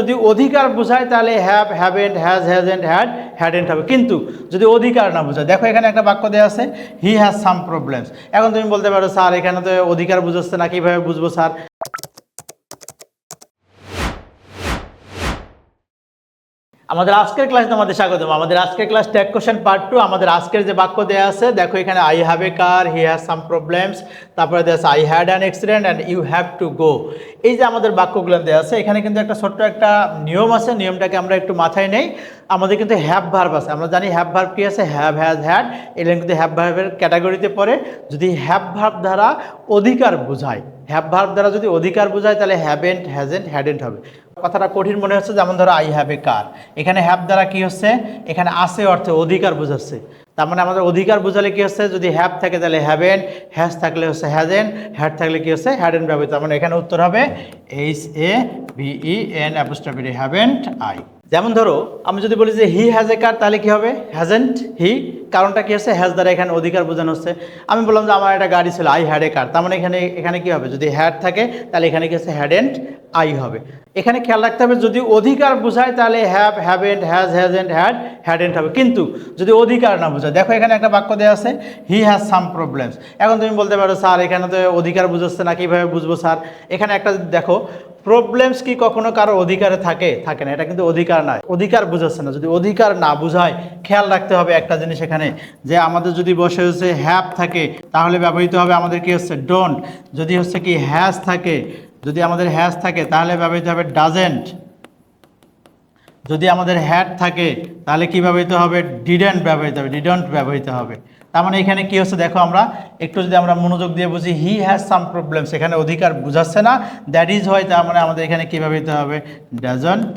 যদি অধিকার বোঝায়, তাহলে have haven't has hasn't had hadn't হবে। কিন্তু যদি অধিকার না বোঝায়, দেখো এখানে একটা বাক্য দেওয়া আছে হি হ্যাজ সাম প্রবলেমস এখন তুমি বলতে পারো, স্যার, এখানে তো অধিকার বুঝাচ্ছে না, কীভাবে বুঝব, স্যার? আমাদের আজকের ক্লাস তোমাদের স্বাগতম। আমাদের আজকের class tag question part two আমাদের আজকের যে বাক্য দেওয়া আছে, দেখো এখানে I have a car he has some problems তারপরে দেওয়া আছে I had an accident and you have to go এই যে আমাদের বাক্যগুলো দেওয়া আছে, এখানে কিন্তু একটা ছোট্ট একটা নিয়ম আছে, নিয়মটাকে আমরা একটু মাথায় নেই। আমাদের কিন্তু হ্যাভ ভার্ব আছে। আমরা জানি হ্যাভ ভার্ব কি আছে? হ্যাভ হ্যাজ হ্যাড এগুলো কিন্তু হ্যাভ ভার্বের ক্যাটাগরিতে পড়ে। যদি হ্যাভ ভার্ব দ্বারা অধিকার বোঝায় হ্যাভ ভার্ব দ্বারা যদি অধিকার বোঝায়, তাহলে হ্যাভেন্ট হ্যাজেন্ট হ্যাডেন্ট হবে। কথাটা কঠিন মনে হচ্ছে, যেমন ধরো আই হ্যাভ এ কার এখানে হ্যাভ দ্বারা কি হচ্ছে? এখানে আছে অর্থে অধিকার বোঝাচ্ছে। তার মানে আমাদের অধিকার বোঝালে কি হচ্ছে? যদি হ্যাভ থাকে তাহলে হ্যাভেন হ্যাজ থাকলে হচ্ছে হ্যাজেন হ্যাড থাকলে কি হচ্ছে? হ্যাডেন ব্যবহৃত। তার মানে এখানে উত্তর হবে H A V E N apostrophe haven't I যেমন ধরো, আমি যদি বলি যে হি হ্যাজ এ কার তাহলে কী হবে? হ্যাজেন্ট হি কারণটা কী হচ্ছে? হ্যাজ দ্বারা এখানে অধিকার বোঝানো হচ্ছে। আমি বললাম যে আমার একটা গাড়ি ছিল আই হ্যাড এ কার তার মানে এখানে এখানে কী হবে? যদি হ্যাড থাকে, তাহলে এখানে কি হচ্ছে? হ্যাডেন্ট আই হবে। এখানে খেয়াল রাখতে হবে, যদি অধিকার বোঝায়, তাহলে have haven't has hasn't had hadn't হবে কিন্তু যদি অধিকার না বোঝায়, দেখো এখানে একটা বাক্য দেওয়া আছে হি হ্যাজ সাম প্রবলেমস এখন তুমি বলতে পারো, স্যার, এখানে তো অধিকার বুঝাচ্ছে না, কীভাবে বুঝব, স্যার? এখানে একটা দেখো প্রবলেমস কি কখনো কারও অধিকারে থাকে? থাকে না, এটা কিন্তু অধিকার নয়। অধিকার বুঝাচ্ছে না। যদি অধিকার না বুঝায়, খেয়াল রাখতে হবে একটা জিনিস এখানে, যে আমাদের যদি বসে হচ্ছে হ্যাপ থাকে, তাহলে ব্যবহৃত হবে আমাদের কি হচ্ছে? ডোন্ট যদি হচ্ছে কি হ্যাজ থাকে, যদি আমাদের হ্যাজ থাকে, তাহলে ব্যবহৃত হবে ডাজেন্ট যদি আমাদের হ্যাড থাকে, তাহলে কি ব্যবহৃত হবে? ডিডেন্ট ব্যবহৃত হবে ডিডন্ট ব্যবহৃত হবে। তার মানে এখানে কী হচ্ছে? দেখো আমরা, একটু যদি আমরা মনোযোগ দিয়ে বুঝি হি হ্যাজ সাম প্রবলেম সেখানে অধিকার বুঝাচ্ছে না। দ্যাট ইজ হয় তার মানে আমাদের এখানে কি ব্যবহৃত হবে? ডাজন্ট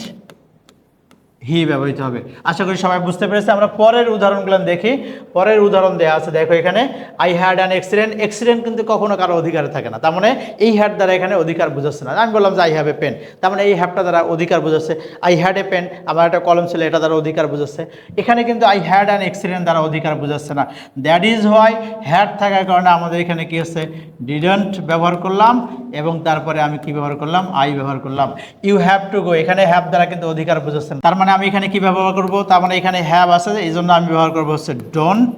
হি ব্যবহৃত হবে। আশা করি সবাই বুঝতে পেরেছে। আমরা পরের উদাহরণগুলো দেখি। পরের উদাহরণ দেওয়া আছে, দেখো এখানে। I had an accident accident কিন্তু কখনো কারও অধিকারে থাকে না। তার মানে এই হ্যাড দ্বারা এখানে অধিকার বুঝাচ্ছে না। আমি বললাম যে আই হ্যাভ এ পেন তার মানে এই হ্যাডটা দ্বারা অধিকার বুঝাচ্ছে। আই হ্যাড এ পেন আমার একটা কলম ছিল, এটা দ্বারা অধিকার বুঝাচ্ছে। এখানে কিন্তু আই হ্যাড অ্যান অ্যাক্সিডেন্ট দ্বারা অধিকার বুঝাচ্ছে না। দ্যাট ইজ হোয়াই হ্যাড থাকার কারণে আমাদের এখানে কি হচ্ছে? ডিডন্ট ব্যবহার করলাম এবং তারপরে আমি কি ব্যবহার করলাম? আই ব্যবহার করলাম। ইউ হ্যাভ টু গো এখানে হ্যাভ দ্বারা কিন্তু অধিকার বুঝাচ্ছে তার মানে আমি এখানে কি ব্যবহার করব? তার মানে এখানে হ্যাভ আছে এই জন্য আমি ব্যবহার করব হচ্ছে ডোন্ট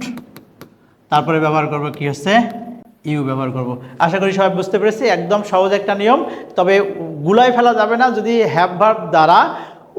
তারপরে ব্যবহার করব কি হচ্ছে? ইউ ব্যবহার করব। আশা করি সবাই বুঝতে পেরেছি, একদম সহজ একটা নিয়ম। তবে গুলাই ফেলা যাবে না, যদি হ্যাভ ভার্ব দ্বারা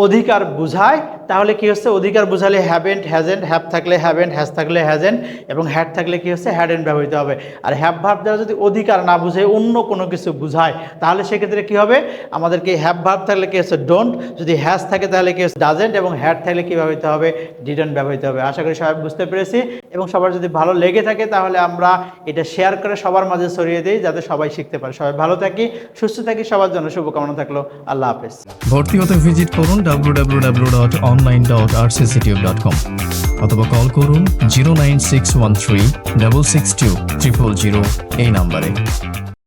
অধিকার বুঝায় তাহলে কি হচ্ছে? অধিকার বোঝালে হ্যাভেন্ট হ্যাজেন্ট হ্যাভ থাকলে হ্যাভেন্ট হ্যাজ থাকলে হ্যাজেন্ট এবং হ্যাড থাকলে কি হচ্ছে? হ্যাডেন্ট ব্যবহৃত হবে। আর হ্যাভ ভার্ব দ্বারা যদি অধিকার না বুঝে, অন্য কোনো কিছু বুঝায়, তাহলে সেক্ষেত্রে কি হবে? আমাদেরকে হ্যাভ ভার্ব থাকলে কি হচ্ছে? ডোন্ট যদি হ্যাজ থাকে তাহলে কি হচ্ছে? ডাজেন্ট এবং হ্যাড থাকলে কি ব্যবহৃত হবে? ডিডন্ট ব্যবহৃত হবে। আশা করি সবাই বুঝতে পেরেছি এবং সবার যদি ভালো লেগে থাকে, তাহলে আমরা এটা শেয়ার করে সবার মাঝে ছড়িয়ে দিই, যাতে সবাই শিখতে পারে। সবাই ভালো থাকি, সুস্থ থাকি, সবার জন্য শুভকামনা থাকল। আল্লাহ হাফেজ। ভর্তি হতে ভিজিট করুন www.online.rcctube.com অথবা কল করুন zero nine six one three double six two triple zero এই নাম্বারে